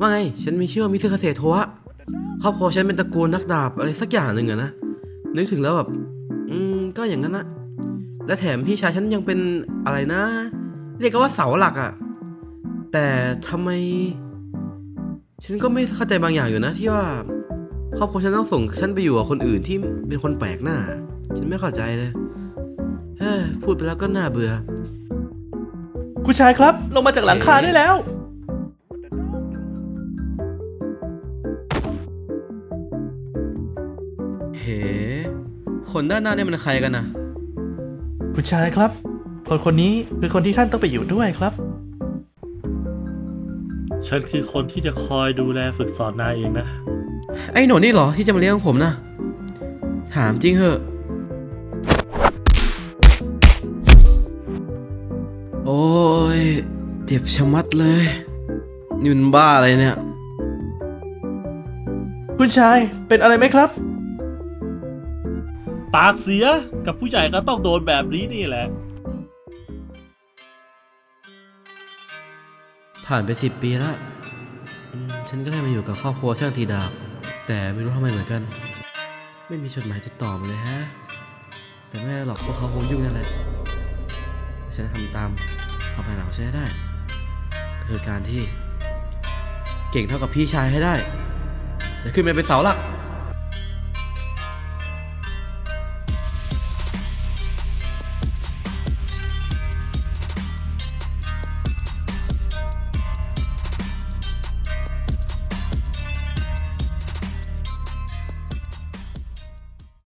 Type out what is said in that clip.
ว่าไง ฉันมีชื่อว่ามิสเตอร์เกษตรโทะครอบครัวฉันเป็นตระกูลนักดาบอะไรสักอย่างหนึ่งอะนะ นึกถึงแล้วแบบ อืม ก็อย่างนั้นนะ และแถมพี่ชายฉันยังเป็นอะไรนะ เรียกกันว่าเสาหลักอะแต่ทำไม ฉันก็ไม่เข้าใจบางอย่างอยู่นะ ที่ว่าครอบครัวฉันต้องส่งฉันไปอยู่กับคนอื่นที่เป็นคนแปลกหน้า ฉันไม่เข้าใจเลยเฮ้ยพูดไปแล้วก็น่าเบื่อ คุณชายครับ ลงมาจากหลังคาได้แล้ว คนด้านหน้าเนี่ยมันใครกันนะคุณชายครับ คนคนนี้คือคนที่ท่านต้องไปอยู่ด้วยครับ ฉันคือคนที่จะคอยดูแลฝึกสอนนายเองนะ ไอ้หนูนี่เหรอที่จะมาเลี้ยงผมนะ ถามจริงเหอะ โอ้ย เจ็บชะมัดเลยนี่มันบ้าอะไรเนี่ย คุณชายเป็นอะไรไหมครับ ปากเสียกับผู้ใหญ่ก็ต้องโดนแบบนี้นี่แหละ ผ่านไปสิบปีแล้วอืมฉันก็ได้มาอยู่กับครอบครัวช่างตีดาบ แต่ไม่รู้ทำไมเหมือนกัน ไม่มีจดหมายติดต่อมาเลยฮะ แต่ไม่หรอกพวกเขาคงยุ่งนั่นแหละฉันทำตามความฝันของฉันให้ได้คือการที่ เก่งเท่ากับพี่ชายให้ได้และขึ้นไปเป็นเสาหลัก